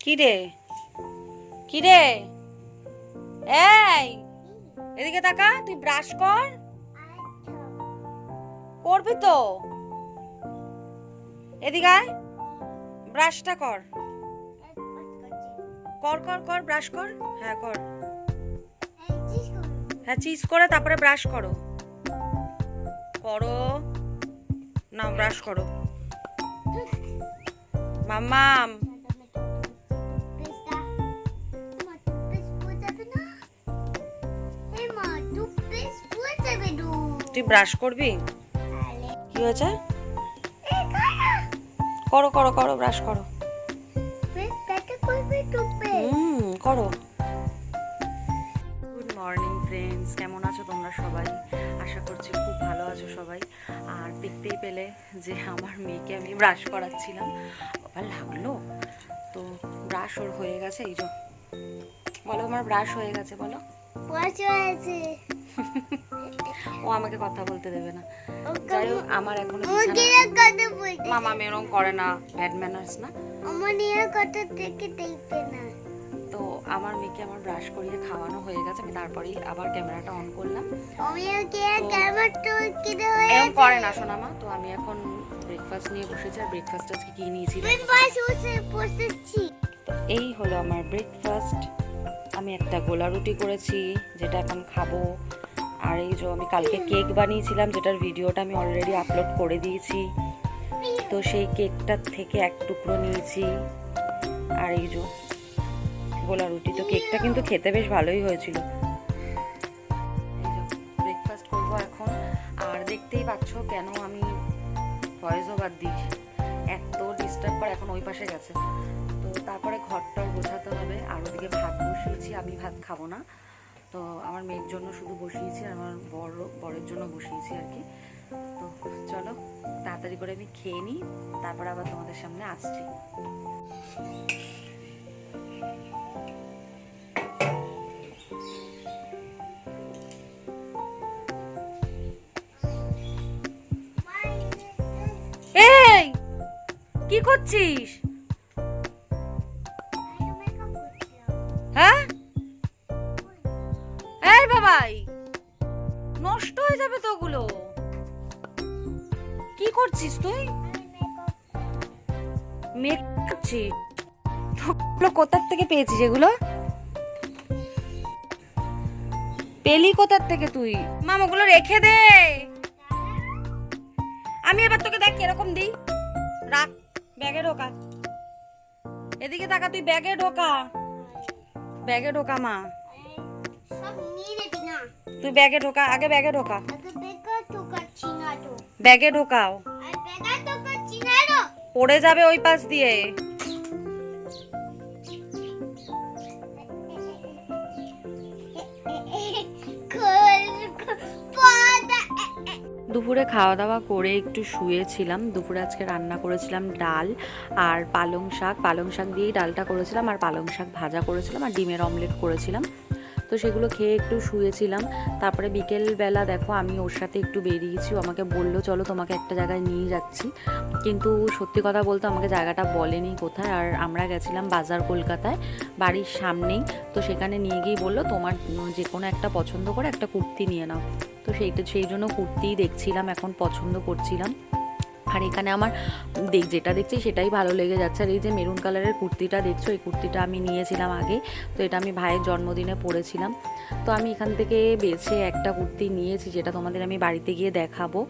কি রে কি রে এই, এদিকে তাকা, তুই ব্রাশ কর। করবি তো? এদিকে ব্রাশটা কর। কর কর কর ব্রাশ কর। হ্যাঁ কর। হ্যাঁ চিজ করে, তারপরে ব্রাশ করো। করো। না ব্রাশ করো। মাম্মাম। তুই ব্রাশ করবি? কি হয়েছে? করো করো করো ব্রাশ করো। হুম করো। গুড মর্নিং ফ্রেন্ডস কেমন আছো তোমরা সবাই? আশা করছি খুব ভালো আছো সবাই। আর দেখতেই পেলে যে আমার মেয়েকে আমি ব্রাশ করাচ্ছিলাম। বাবা লাগল। তো ব্রাশ ওর হয়ে গেছে এই যে। বলো আমার ব্রাশ হয়ে গেছে বলো। ও আমাকে কথা বলতে দেবে না। যাই হোক আমার এখন মামা মেরম করে না ব্যাড ম্যানার্স না। তো আমার মেয়েকে আমার ব্রাশ করিয়ে খাওয়ানো হয়ে গেছে আমি তারপরেই আবার ক্যামেরাটা অন করলাম। এরকম করে না সোনামা তো আমি এখন ব্রেকফাস্ট নিয়ে বসেছি আর ব্রেকফাস্ট আজকে কি নিয়েছি তো এই হলো আমার ব্রেকফাস্ট আমি একটা গোলা রুটি করেছি যেটা এখন খাব। আর এই যে আমি কালকে কেক বানিয়েছিলাম, যেটার ভিডিওটা আমি অলরেডি আপলোড করে দিয়েছি। তো সেই কেকটার থেকে এক টুকরো নিয়েছি। আর এই যে গোলা রুটি, তো কেকটা কিন্তু খেতে বেশ ভালোই হয়েছিল। ব্রেকফাস্ট করব এখন। আর দেখতেই পাচ্ছ কেন আমি ভয়েস ওভার দিই এত ডিস্টার্ব করে এখন ওই পাশে গেছে। তো তারপরে ঘরটাও গোছাতে হবে। আর ওদিকে ভাত বসিয়েছি, আমি ভাত খাব না। তো আমার মেয়ের জন্য শুধু বসিয়েছি, আর আমার বড়, বরের জন্য বসিয়েছি আর কি। তো চলো, তাড়াতাড়ি করে আমি খেয়ে নিই, তারপর আবার তোমাদের সামনে আসছি। এই, কি করছিস? যাবে তো ওগুলো? কি করছিস তুই? কোথার থেকে পেয়েছিস এগুলো? পেলি কোথার থেকে তুই? মাম, ওগুলো রেখে দে। আমি এবার তোকে দেখ কীরকম দিই। রাখ, ব্যাগে ঢোকা। এদিকে তাকা তুই ব্যাগে ঢোকা। ব্যাগে ঢোকা, মা। তুই ব্যাগে ঢোকা আগে ব্যাগে ঢোকা। ব্যাগে ঢোকাও। পড়ে যাবে ওই পাশ দিয়ে। দুপুরে খাওয়া দাওয়া করে একটু শুয়েছিলাম। দুপুরে আজকে রান্না করেছিলাম ডাল আর পালং শাক। পালং শাক দিয়েই ডালটা করেছিলাম আর পালং শাক ভাজা করেছিলাম আর ডিমের অমলেট করেছিলাম। তো সেগুলো খেয়ে একটু শুয়েছিলাম। তারপরে বিকেলবেলা দেখো আমি ওর সাথে একটু বেরিয়েছি আমাকে বলল, চলো তোমাকে একটা জায়গায় নিয়ে যাচ্ছি। কিন্তু সত্যি কথা বলতে আমাকে জায়গাটা বলেনি কোথায়। আর আমরা গেছিলাম বাজার কলকাতায়, বাড়ির সামনেই। তো সেখানে নিয়ে গিয়ে বলল, তোমার যে কোনো একটা পছন্দ করে, একটা কুর্তি নিয়ে নাও। তো সেইটা সেই জন্য কুর্তিই দেখছিলাম, এখন পছন্দ করছিলাম। আর এখানে আমার দেখ, যেটা দেখছি সেটাই ভালো লেগে যাচ্ছে। আর এই যে মেরুন কালারের কুর্তিটা দেখছ, এই কুর্তিটা আমি নিয়েছিলাম আগে। তো এটা আমি ভাইয়ের জন্মদিনে পরেছিলাম। তো আমি এখান থেকে বেছে একটা কুর্তি নিয়েছি, যেটা তোমাদের আমি বাড়িতে গিয়ে দেখাবো।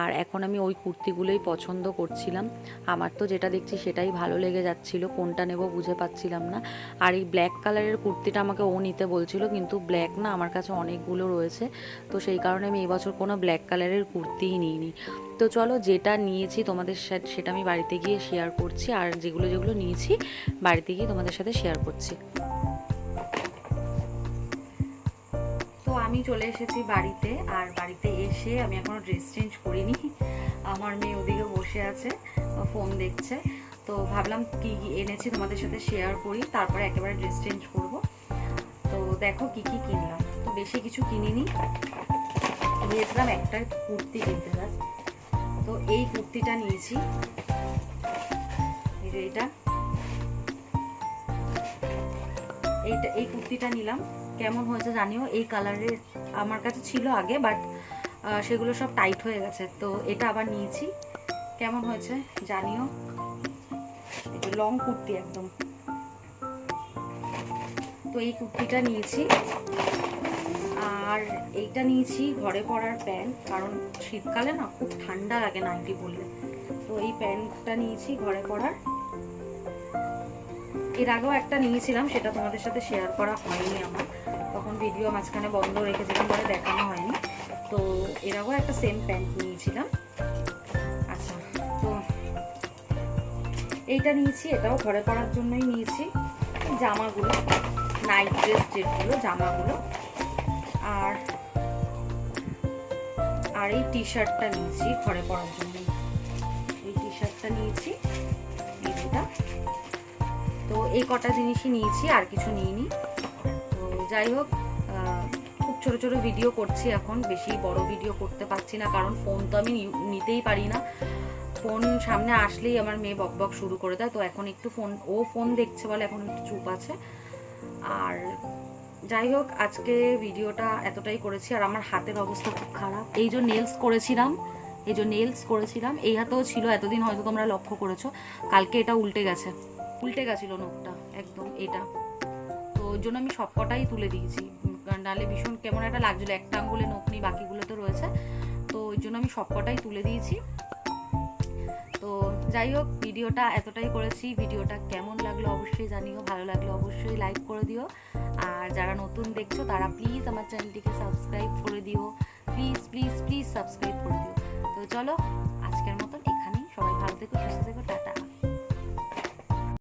আর এখন আমি ওই কুর্তিগুলোই পছন্দ করছিলাম। আমার তো যেটা দেখছি সেটাই ভালো লেগে যাচ্ছিল, কোনটা নেব বুঝে পাচ্ছিলাম না। আর এই ব্ল্যাক কালারের কুর্তিটা আমাকে ও নিতে বলছিল, কিন্তু ব্ল্যাক না, আমার কাছে অনেকগুলো রয়েছে। তো সেই কারণে আমি এবছর কোনো ব্ল্যাক কালারের কুর্তিই নিইনি। তো চলো যেটা নিয়েছি তোমাদের সাথে সেটা আমি বাড়িতে গিয়ে শেয়ার করছি। আর যেগুলো যেগুলো নিয়েছি বাড়িতে গিয়ে তোমাদের সাথে শেয়ার করছি। তো আমি চলে এসেছি বাড়িতে। আর বাড়িতে এসে আমি এখনও ড্রেস চেঞ্জ করিনি। আমার মেয়ে ওদিকে বসে আছে ফোন দেখছে। তো ভাবলাম কি কি এনেছি তোমাদের সাথে শেয়ার করি, তারপরে একেবারে ড্রেস চেঞ্জ করব। তো দেখো কি কি কিনলাম। তো বেশি কিছু কিনিনি। গিয়েছিলাম একটা কুর্তি কিনতে জাস্ট তো এই কুর্তিটা নিয়েছি। এটা এইটা। এই কুর্তিটা নিলাম। কেমন হয়েছে জানিও? এই কালারের আমার কাছে ছিল আগে বাট সেগুলো সব টাইট হয়ে গেছে। তো এটা আবার নিয়েছি। কেমন হয়েছে জানিও? লং কুর্তি একদম। তো এই কুর্তিটা নিয়েছি। আর এইটা নিয়েছি ঘরে পরার প্যান্ট কারণ শীতকালে না খুব ঠান্ডা লাগে নাইটি পরলে। তো এই প্যান্টটা নিয়েছি ঘরে পরার। এর আগেও একটা নিয়েছিলাম, সেটা তোমাদের সাথে শেয়ার করা হয়নি আমার। তখন ভিডিও মাঝখানে বন্ধ রেখে রেখেছিলাম বলে দেখানো হয়নি। তো এর আগেও একটা সেম প্যান্ট নিয়েছিলাম। আচ্ছা তো এইটা নিয়েছি, এটাও ঘরে পরার জন্যই নিয়েছি। জামাগুলো নাইট ড্রেস যেগুলো, জামাগুলো। আর আর এই টি শার্টটা নিয়েছি ঘরে পরার জন্য। এই টি শার্টটা নিয়েছি তো এই কটা জিনিসই নিয়েছি, আর কিছু নিইনি। তো যাই হোক খুব ছোট ছোট ভিডিও করছি এখন, বেশি বড় ভিডিও করতে পারছি না, কারণ ফোন তো আমি নিতেই পারি না। ফোন সামনে আসলেই আমার মেয়ে বক বক শুরু করে দেয়, তো এখন একটু ফোন ও ফোন দেখছে বলে এখন একটু চুপ আছে। আর যাই হোক আজকে ভিডিওটা এতটাই করেছি আর আমার হাতের অবস্থা খুব খারাপ। এই যে নেলস করেছিলাম, এই যে নেলস করেছিলাম, এই হাতেও ছিল, এতদিন হয়তো তোমরা লক্ষ্য করেছ। কালকে এটা উল্টে গেছে। উল্টে গেছিল নোকটা একদম এটা। তো ওই জন্য আমি সবকটাই তুলে দিয়েছি। নালে ভীষণ কেমন একটা লাগছিল, একটা আঙ্গুলে নোক নেই, বাকিগুলো তো রয়েছে। তো ওই জন্য আমি সবকটাই তুলে দিয়েছি। তো যাই হোক ভিডিওটা এতটাই করেছি। ভিডিওটা কেমন লাগল অবশ্যই জানিও, ভালো লাগল অবশ্যই লাইক করে দিও। আর যারা নতুন দেখছ, তারা প্লিজ আমার চ্যানেলটিকে সাবস্ক্রাইব করে দিও। প্লিজ প্লিজ প্লিজ সাবস্ক্রাইব করে দিও। তো চলো, আজকের মতন এখানেই। সবাই ভালো থেকো, সুস্থ থেকো, টাটা।